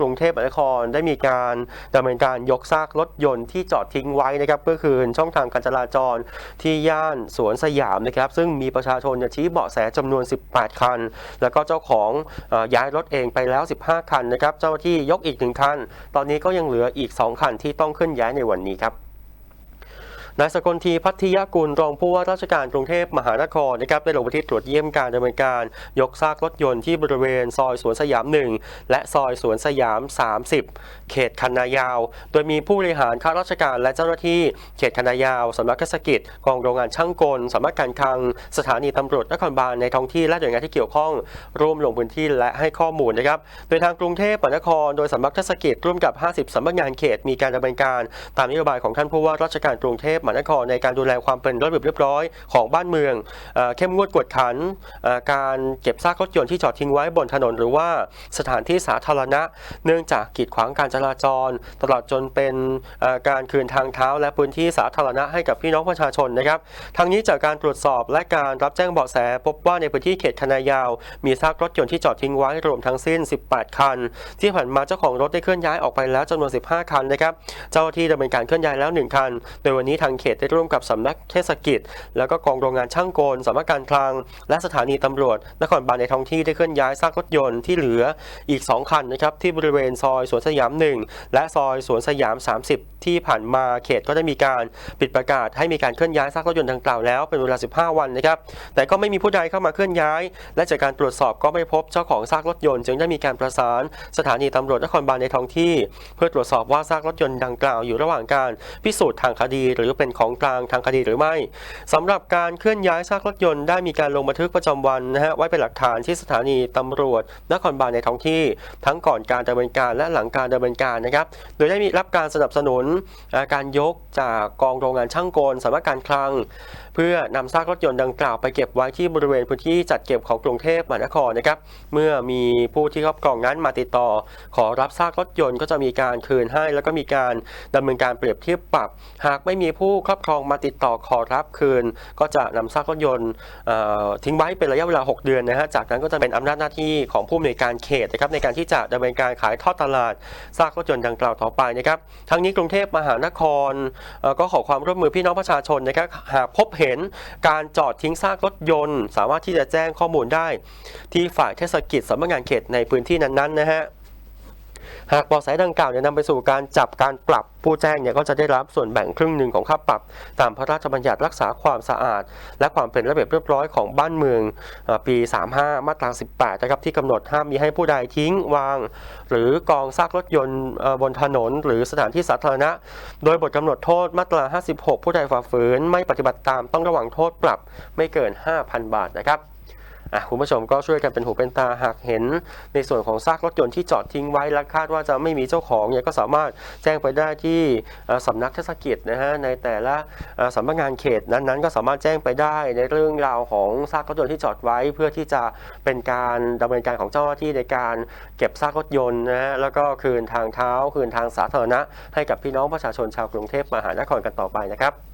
กรุงเทพมหานครได้มีการดำเนินการยกซากรถยนต์ที่จอดทิ้งไว้นะครับเพื่อคืนช่องทางการจราจรที่ย่านสวนสยามนะครับ ซึ่งมีประชาชนชี้เบาะแสจำนวน 18 คัน แล้วก็เจ้าของอย้ายรถเองไปแล้ว 15 คันนะครับ เจ้าที่ยกอีกหนึ่งคัน ตอนนี้ก็ยังเหลืออีก 2 คันที่ต้องเคลื่อนย้ายในวันนี้ครับ นายสกลทีพัทยากุลรองผู้ว่าราชการกรุงเทพมหานครนะครับได้ลงพื้นที่ตรวจเยี่ยมการดำเนินการ ยกซากรถยนต์ที่บริเวณซอยสวนสยาม 1 และซอยสวนสยาม 30 เขตคันนายาว โดยมีผู้บริหารข้าราชการและเจ้าหน้าที่เขตคันนายาวสำนักเทศกิจกองโรงงานช่างกลสำนักการคลัง สถานีตำรวจนครบาลในท้องที่และหน่วยงานที่เกี่ยวข้อง ร่วมลงพื้นที่และให้ข้อมูลนะครับโดยทางกรุงเทพมหานคร โดยสำนักเทศกิจร่วมกับ 50สำนักงานเขตมีการดำเนินการ ตามนโยบายของท่านผู้ว่าราชการกรุงเทพมหานครในการดูแลความเป็นระเบียบเรียบร้อยของบ้านเมืองเข้มงวดกวดขันการเก็บซากรถยนต์ที่จอดทิ้งไว้บนถนน หรือว่าสถานที่สาธารณะ เนื่องจากกีดขวางการจราจร ตลอดจนเป็นการคืนทางเท้า และพื้นที่สาธารณะให้กับพี่น้องประชาชนนะครับทางนี้จากการตรวจสอบและการรับแจ้งเบาะแส พบว่าในพื้นที่เขตคณะยาว มีซากรถยนต์ที่จอดทิ้งไว้รวมทั้งสิ้น 18 คัน ที่ผ่านมาเจ้าของรถได้เคลื่อนย้ายออกไปแล้วจำนวน 15 คันนะครับเจ้าหน้าที่ดำเนินการเคลื่อนย้ายแล้ว 1 คัน โดยวันนี้ทางเขตได้ร่วมกับสำนักเทศกิจ แล้วก็กองโรงงานช่างกลสำนักการคลัง และสถานีตำรวจ นครบาลในท้องที่ได้เคลื่อนย้ายซากรถยนต์ที่เหลืออีก 2 คันนะครับที่บริเวณซอยสวนสยาม 1 และซอยสวนสยาม 30 ที่ผ่านมาเขตก็ได้มีการปิดประกาศ ให้มีการเคลื่อนย้ายซากรถยนต์ดังกล่าวแล้วเป็นเวลา 15 วันนะครับแต่ก็ไม่มีผู้ใดเข้ามาเคลื่อนย้าย และจากการตรวจสอบก็ไม่พบเจ้าของซากรถยนต์ จึงได้มีการประสานสถานีตำรวจนครบาลในท้องที่ เพื่อตรวจสอบว่าซากรถยนต์ดังกล่าวอยู่ระหว่างการพิสูจน์ทางคดีหรือเป็นของกลางทางคดีหรือไม่สำหรับการเคลื่อนย้ายซากรถยนต์ได้มีการลงบันทึกประจำวันนะฮะไว้เป็นหลักฐานที่สถานีตำรวจนครบาลในท้องที่ ทั้งก่อนการดำเนินการและหลังการดำเนินการนะครับโดยได้มีรับการสนับสนุนการยกจากกองโรงงานช่างกลสำนักการคลัง เพื่อนำซากรถยนต์ดังกล่าวไปเก็บไว้ที่บริเวณพื้นที่จัดเก็บของกรุงเทพมหานครนะครับเมื่อมีผู้ที่ครอบครองนั้นมาติดต่อ ขอรับซากรถยนต์ก็จะมีการคืนให้ แล้วก็มีการดำเนินการเปรียบเทียบปรับ หากไม่มีผูู้้ครอบครองมาติดต่อขอรับคืน ก็จะนำซากรถยนต์ทิ้งไว้เป็นระยะเวลา 6 เดือนนะฮะจากนั้นก็จะเป็นอำนาจหน้าที่ของผู้อำนวยการเขตนะครับในการที่จะดำเนินการขายทอดตลาดซากรถยนต์ดังกล่าวต่อไปนะครับทั้งนี้กรุงเทพมหานครก็ขอความร่วมมือพี่น้องประชาชนนะครับหากพบเห็นการจอดทิ้งซากรถยนต์ สามารถที่จะแจ้งข้อมูลได้ ที่ฝ่ายเทศกิจสำนักงานเขตในพื้นที่นั้นๆนะฮะ หากเบาะแสดังกล่าวเนี่ยนำไปสู่การจับการปรับผู้แจ้งเนี่ยก็จะได้รับส่วนแบ่งครึ่งหนึ่งของค่าปรับ ตามพระราชบัญญัติรักษาความสะอาด และความเป็นระเบียบเรียบร้อยของบ้านเมืองปี 35 มาตรา 18 นะครับที่กำหนดห้ามมีให้ผู้ใดทิ้งวาง หรือกองซากรถยนต์บนถนน หรือสถานที่สาธารณะ โดยบทกำหนดโทษมาตรา 56 ผู้ใดฝ่าฝืน ไม่ปฏิบัติตามต้องระวังโทษปรับไม่เกิน 5,000 บาทนะครับ คุณผู้ชมก็ช่วยกันเป็นหูเป็นตาหากเห็น ในส่วนของซากรถยนต์ที่จอดทิ้งไว้และคาดว่าจะไม่มีเจ้าของเนี่ยก็สามารถแจ้งไปได้ที่เอ่อสำนักเทศกิจนะฮะในแต่ละสำนักงานเขตนั้นๆ ก็สามารถแจ้งไปได้ในเรื่องราวของซากรถยนต์ที่จอดไว้ เพื่อที่จะเป็นการดำเนินการของเจ้าหน้าที่ในการเก็บซากรถยนต์นะฮะแล้วก็คืนทางเท้าคืนทางสาธารณะ ให้กับพี่น้องประชาชนชาวกรุงเทพมหานครกันต่อไปนะครับ